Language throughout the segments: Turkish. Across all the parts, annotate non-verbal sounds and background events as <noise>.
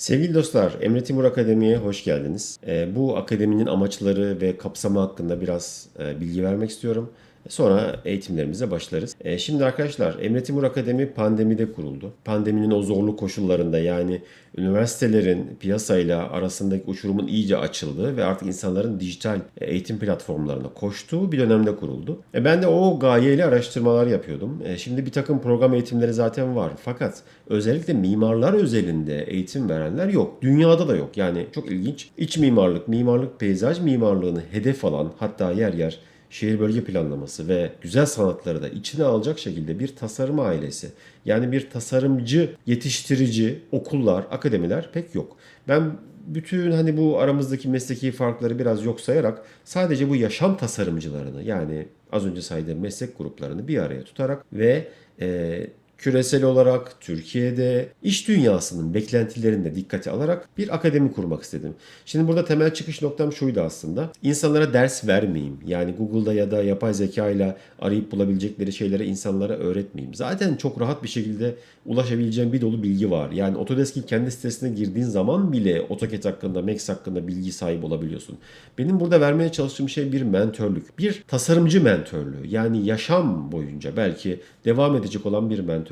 Sevgili dostlar, Emre Timur Akademi'ye hoş geldiniz. Ee, bu akademinin amaçları ve kapsamı hakkında biraz e, bilgi vermek istiyorum. Sonra eğitimlerimize başlarız. Ee, şimdi arkadaşlar Emre Timur Akademi pandemide kuruldu. Pandeminin o zorlu koşullarında yani üniversitelerin piyasayla arasındaki uçurumun iyice açıldığı ve artık insanların dijital eğitim platformlarına koştuğu bir dönemde kuruldu. E, ben de o gayeyle araştırmalar yapıyordum. E, şimdi bir takım program eğitimleri zaten var. Fakat özellikle mimarlar özelinde eğitim verenler yok. Dünyada da yok. Yani çok ilginç. İç mimarlık, mimarlık, peyzaj mimarlığını hedef alan hatta yer yer şehir bölge planlaması ve güzel sanatları da içine alacak şekilde bir tasarım ailesi yani bir tasarımcı yetiştirici okullar, akademiler pek yok. Ben bütün hani bu aramızdaki mesleki farkları biraz yok sayarak sadece bu yaşam tasarımcılarını yani az önce saydığım meslek gruplarını bir araya tutarak ve e, küresel olarak Türkiye'de iş dünyasının beklentilerini de dikkate alarak bir akademi kurmak istedim. Şimdi burada temel çıkış noktam şuydu aslında. İnsanlara ders vermeyeyim. Yani Google'da ya da yapay zeka ile arayıp bulabilecekleri şeyleri insanlara öğretmeyeyim. Zaten çok rahat bir şekilde ulaşabileceğim bir dolu bilgi var. Yani Autodesk'in kendi sitesine girdiğin zaman bile AutoCAD hakkında, Max hakkında bilgi sahibi olabiliyorsun. Benim burada vermeye çalıştığım şey bir mentörlük. Bir tasarımcı mentörlüğü. Yani yaşam boyunca belki devam edecek olan bir mentörlük.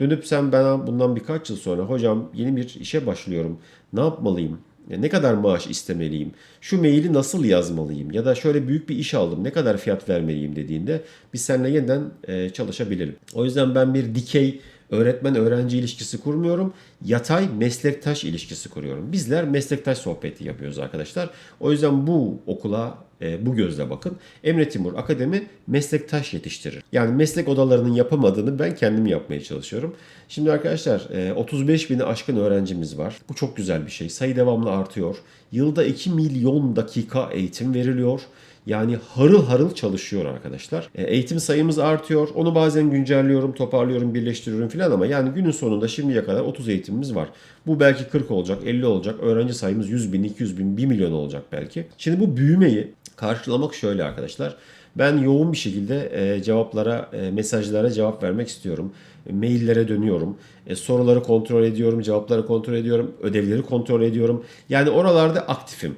Dönüp sen bana bundan birkaç yıl sonra hocam yeni bir işe başlıyorum. Ne yapmalıyım? Ne kadar maaş istemeliyim? Şu maili nasıl yazmalıyım? Ya da şöyle büyük bir iş aldım. Ne kadar fiyat vermeliyim dediğinde biz seninle yeniden e, çalışabilirim. O yüzden ben bir dikey öğretmen öğrenci ilişkisi kurmuyorum. Yatay meslektaş ilişkisi kuruyorum. Bizler meslektaş sohbeti yapıyoruz arkadaşlar. O yüzden bu okula e, bu gözle bakın. Emre Timur Akademi meslektaş yetiştirir. Yani meslek odalarının yapamadığını ben kendim yapmaya çalışıyorum. Şimdi arkadaşlar e, 35 bini aşkın öğrencimiz var. Bu çok güzel bir şey. Sayı devamlı artıyor. Yılda 2 milyon dakika eğitim veriliyor. Yani harıl harıl çalışıyor arkadaşlar. E, eğitim sayımız artıyor. Onu bazen güncelliyorum, toparlıyorum, birleştiriyorum filan ama yani günün sonunda şimdiye kadar 30 eğitimimiz var. Bu belki 40 olacak, 50 olacak. Öğrenci sayımız 100 bin, 200 bin, 1 milyon olacak belki. Şimdi bu büyümeyi karşılamak şöyle arkadaşlar. Ben yoğun bir şekilde e, cevaplara, e, mesajlara cevap vermek istiyorum. Maillere dönüyorum. E, soruları kontrol ediyorum, cevapları kontrol ediyorum, ödevleri kontrol ediyorum. Yani oralarda aktifim.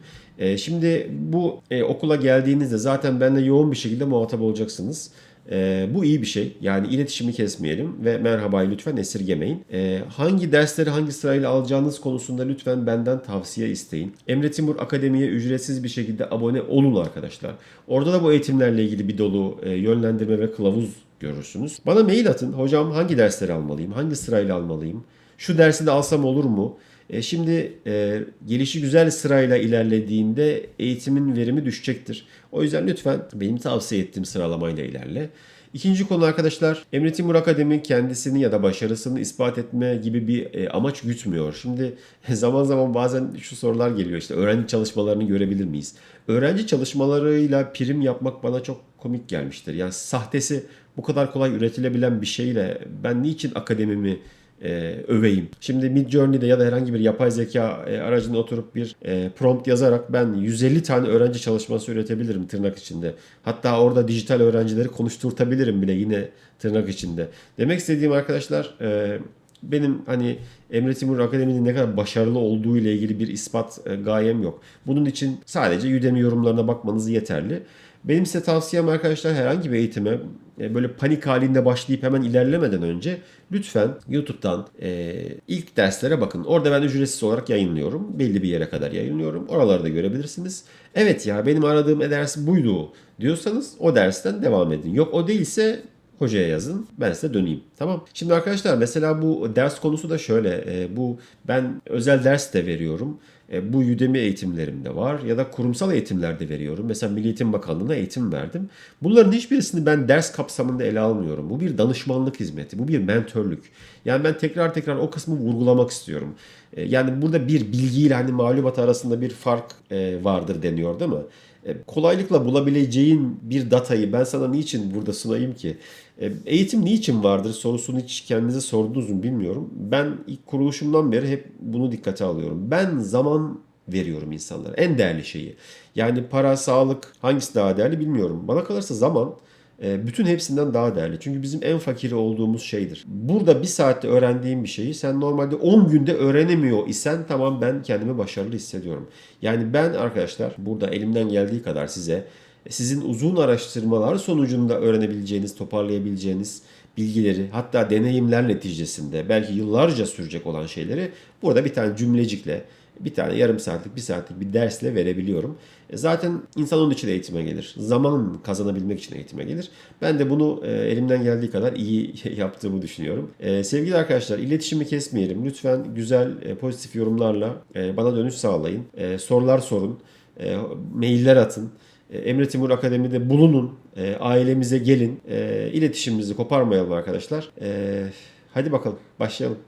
Şimdi bu okula geldiğinizde zaten benimle yoğun bir şekilde muhatap olacaksınız. E, bu iyi bir şey. Yani iletişimi kesmeyelim ve merhabayı lütfen esirgemeyin. E, hangi dersleri hangi sırayla alacağınız konusunda lütfen benden tavsiye isteyin. Emre Timur Akademi'ye ücretsiz bir şekilde abone olun arkadaşlar. Orada da bu eğitimlerle ilgili bir dolu e, yönlendirme ve kılavuz görürsünüz. Bana mail atın. Hocam hangi dersleri almalıyım? Hangi sırayla almalıyım? Şu dersi de alsam olur mu? E, şimdi e, gelişi güzel sırayla ilerlediğinde eğitimin verimi düşecektir. O yüzden lütfen benim tavsiye ettiğim sıralamayla ilerle. İkinci konu arkadaşlar Emre Timur Akademi kendisini ya da başarısını ispat etme gibi bir e, amaç gütmüyor. Şimdi <laughs> zaman zaman bazen şu sorular geliyor işte öğrenci çalışmalarını görebilir miyiz? Öğrenci çalışmalarıyla prim yapmak bana çok komik gelmiştir. Yani sahtesi bu kadar kolay üretilebilen bir şeyle ben niçin akademimi e, öveyim. Şimdi Midjourney'de ya da herhangi bir yapay zeka e, aracına oturup bir e, prompt yazarak ben 150 tane öğrenci çalışması üretebilirim tırnak içinde. Hatta orada dijital öğrencileri konuşturtabilirim bile yine tırnak içinde. Demek istediğim arkadaşlar e, benim hani Emre Timur Akademi'nin ne kadar başarılı olduğu ile ilgili bir ispat e, gayem yok. Bunun için sadece Udemy yorumlarına bakmanız yeterli. Benim size tavsiyem arkadaşlar herhangi bir eğitime e, böyle panik halinde başlayıp hemen ilerlemeden önce lütfen YouTube'dan e, ilk derslere bakın. Orada ben ücretsiz olarak yayınlıyorum. Belli bir yere kadar yayınlıyorum. Oraları da görebilirsiniz. Evet ya benim aradığım ders buydu diyorsanız o dersten devam edin. Yok o değilse hocaya yazın. Ben size döneyim. Tamam. Şimdi arkadaşlar mesela bu ders konusu da şöyle. E, bu ben özel ders de veriyorum. E, bu Udemy eğitimlerimde var ya da kurumsal eğitimlerde veriyorum. Mesela Milli Eğitim Bakanlığı'na eğitim verdim. Bunların hiçbirisini ben ders kapsamında ele almıyorum. Bu bir danışmanlık hizmeti, bu bir mentörlük. Yani ben tekrar tekrar o kısmı vurgulamak istiyorum. E, yani burada bir bilgiyle hani malumat arasında bir fark e, vardır deniyor değil mi? Kolaylıkla bulabileceğin bir datayı ben sana niçin burada sunayım ki? Eğitim niçin vardır sorusunu hiç kendinize sordunuz mu bilmiyorum. Ben ilk kuruluşumdan beri hep bunu dikkate alıyorum. Ben zaman veriyorum insanlara. En değerli şeyi. Yani para, sağlık hangisi daha değerli bilmiyorum. Bana kalırsa zaman e, bütün hepsinden daha değerli. Çünkü bizim en fakiri olduğumuz şeydir. Burada bir saatte öğrendiğim bir şeyi sen normalde 10 günde öğrenemiyor isen tamam ben kendimi başarılı hissediyorum. Yani ben arkadaşlar burada elimden geldiği kadar size sizin uzun araştırmalar sonucunda öğrenebileceğiniz, toparlayabileceğiniz bilgileri hatta deneyimler neticesinde belki yıllarca sürecek olan şeyleri burada bir tane cümlecikle bir tane yarım saatlik, bir saatlik bir dersle verebiliyorum. E Zaten insan onun için eğitime gelir. Zaman kazanabilmek için eğitime gelir. Ben de bunu e, elimden geldiği kadar iyi <laughs> yaptığımı düşünüyorum. E, sevgili arkadaşlar iletişimi kesmeyelim. Lütfen güzel, pozitif yorumlarla bana dönüş sağlayın. Sorular sorun. Mailler atın. Emre Timur Akademi'de bulunun. Ailemize gelin. E, iletişimimizi koparmayalım arkadaşlar. Hadi bakalım başlayalım.